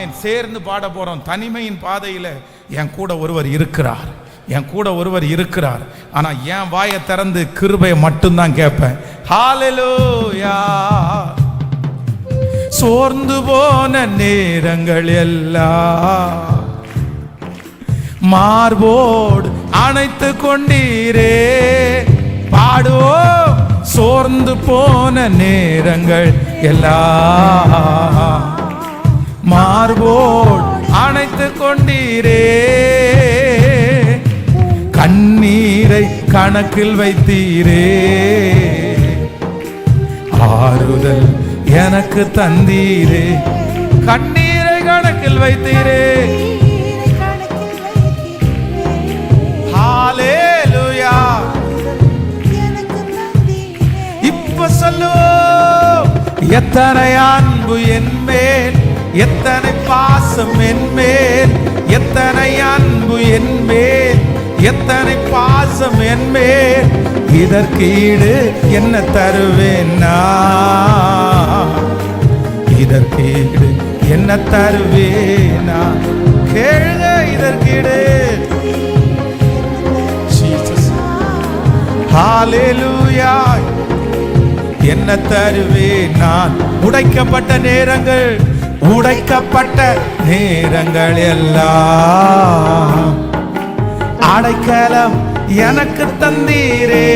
ஆமேன் சேர்ந்து பாட போகிறோம் தனிமையின் பாதையில என் கூட ஒருவர் இருக்கிறார். என் கூட ஒருவர் இருக்கிறார். ஆனா என் வாயை திறந்து கிருபையை மட்டும்தான் கேட்பேன். ஹalleluya சோர்ந்து போன நேரங்கள் எல்லாம் மார்போடு அணைத்து கொண்டீரே. பாடுவோம். சோர்ந்து போன நேரங்கள் எல்லாம். மார்போடு அணைத்து கொண்டீரே. கண்ணீரை கணக்கில் வைத்தீரே. ஆறுதல் எனக்கு தந்தீரே. கண்ணீரை கணக்கில் வைத்தீரே. இப்ப சொல்லுவோம் எத்தனை அன்பு என் எத்தனை பாசம் என்மேல் எத்தனை அன்பு என்மேல் எத்தனை பாசம் என்மேல் இதற்கு ஈடு என்ன தருவேன் இதற்கு ஈடு என்ன தருவேனா கேளுங்க இதற்கு ஈடு. என்ன தருவே நான்? உடைக்கப்பட்ட நேரங்கள் உடைக்கப்பட்ட நேரங்கள் எல்லாம் அடைக்கலம் எனக்கு தந்தீரே.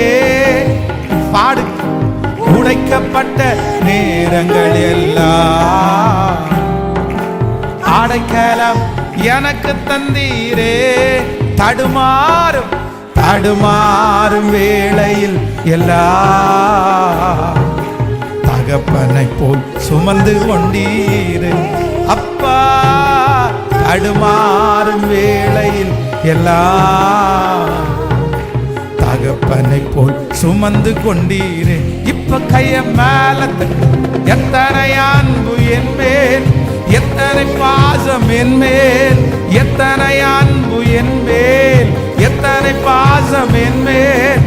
பாடு. உடைக்கப்பட்ட நேரங்கள் எல்லாம் அடைக்கலம் எனக்கு தந்தீரே. தடுமாறும் தடுமாறும் வேளையில் எல்லாம் தகப்பனை போல் சுமந்து கொண்டீரே. அப்பா தடுமாறும் வேளையில் எல்லாம் தகப்பனை போல் சுமந்து கொண்டீரே. இப்ப கைய மேல எத்தனை அன்பு என் மேல் எத்தனை பாசம் என் மேல் எத்தனை அன்பு என் மேல் எத்தனை பாசம் என் மேல்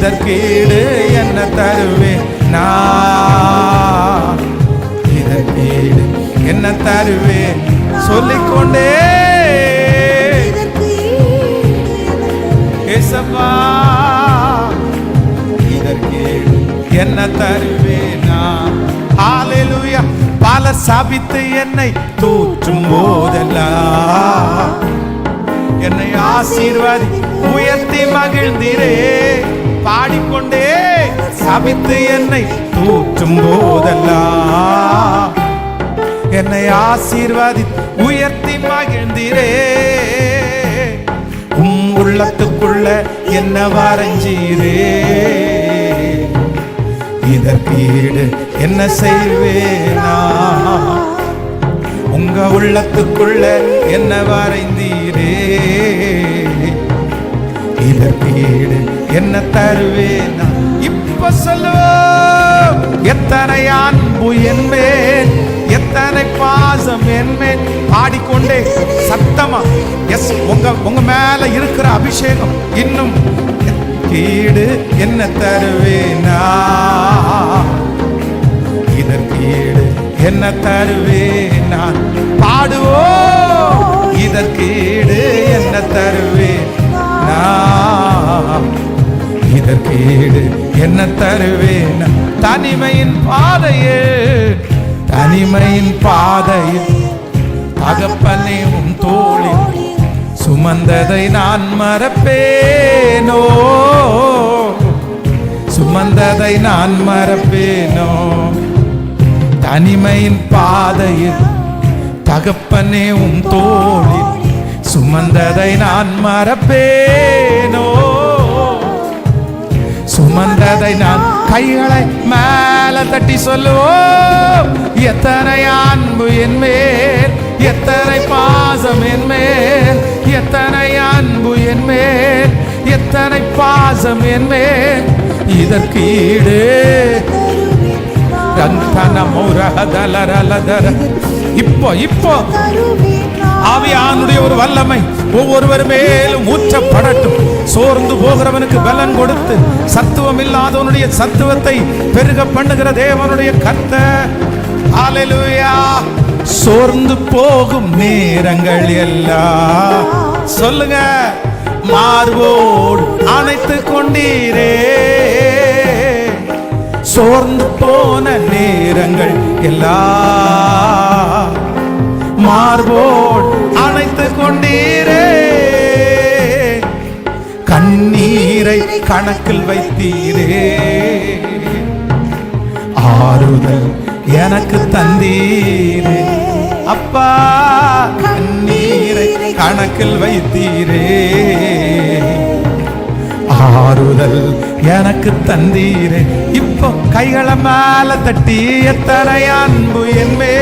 இதற்கீடு என்ன தருவேன் நான் இதற்கீடு என்ன தருவேன் சொல்லிக்கொண்டே. ஏசப்பா. இதற்கீடு என்ன தருவேனா ஹalleluya. பல சபித்து என்னை தூற்றும் போதெல்லாம். என்னை ஆசீர்வாதி உயர்த்தி மகிழ்ந்திரே. பாடிக்கொண்டே சபித்து என்னை தூற்றும் போதெல்லாம் என்னை ஆசீர்வாதி உயர்த்தி மகிழ்ந்திரே. உம் உள்ளத்துக்குள்ள என்ன வரைஞ்சீரே. இதற்கு என்ன செய்வேனா? உங்க உள்ளத்துக்குள்ள என்ன வரைந்தீரே? இதற்கீடு என்ன தருவேனா? இப்ப சொல்லுவோம் எத்தனை அன்பு என் எத்தனை பாசம் என் பாடிக்கொண்டே சத்தமா எஸ் உங்க உங்க மேல இருக்கிற அபிஷேகம் இன்னும். கீடு என்ன தருவேனா? இதற்கீடு என்ன தருவேன் நான்? பாடுவோம். இதற்கீடு என்ன தருவேன் நான்? இதற்கீடு என்ன தருவேன் தனிமையின் பாதையே. தனிமையின் பாதையில் தகப்பனே உன் தோளில் சுமந்ததை நான் மறப்பேனோ? சுமந்ததை நான் மறப்பேனோ? தனிமையின் பாதையில் தகப்பனே உன் தோழில் சுமந்ததை நான் மறப்பேனோ? சுமந்ததை நான் கைகளை மேல தட்டி சொல்லுவோம். எத்தனை அன்பு என் மேல் எத்தனை பாசம் என் மேல் எத்தனை அன்பு என் மேல் எத்தனை பாசம் என் மேல். இதற்கு ஈடு ரந்தன முரகதலரலதர. இப்போ இப்போ. ஆவியானுடைய ஒரு வல்லமை ஒவ்வொருவர் மேலும் ஊற்றப்படட்டும். சோர்ந்து போகிறவனுக்கு பலன் கொடுத்து சத்துவம் இல்லாதவனுடைய சத்துவத்தை பெருக பண்ணுகிற தேவனுடைய கத்த ஹalleluya. சோர்ந்து போகும் நேரங்கள் எல்லாம். சொல்லுங்க மார்போடு அணைத்து கொண்டீரே. சோர்ந்து போன நேரங்கள் எல்லாம் மார்போடு அணைத்து கொண்டீரே. கண்ணீரை கணக்கில் வைத்தீரே. ஆறுதல் எனக்கு தந்தீரே. அப்பா கண்ணீரை கணக்கில் வைத்தீரே. ஆறுதல் எனக்கு தந்தீரே. இப்போ கைகளை மேல தட்டி எத்தனை அன்பு என்பே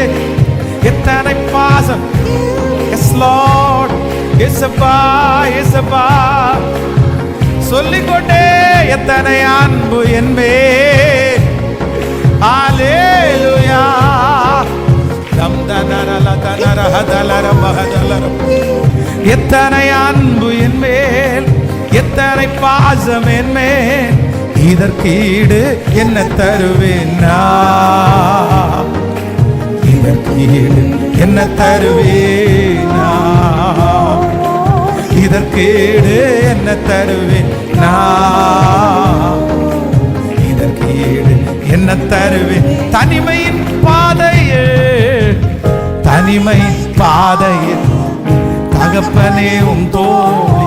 எத்தனை பாசம். எஸ் லார்ட் எஸ்அப்பா எஸ்அப்பா சொல்லிக்கொண்டே எத்தனை அன்பு என்பே ஆலேலுயா தம் தனரல தனரஹ தலர மஹதலர. எத்தனை அன்பு என்பே எத்தனை பாசம் என் இதற்கீடு என்ன தருவேனா இதற்கீடு என்ன தருவேனா இதற்கீடு என்ன தருவேனா இதற்கீடு என்ன தருவேன் தனிமையின் பாதையே. தனிமை பாதையில் தகப்பனே உன் தோழி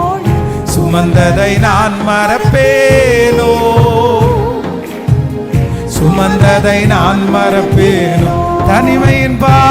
சுமந்ததை நான் மறப்பேனோ? சுமந்ததை நான் மறப்பேனோ? தனிமையின் பா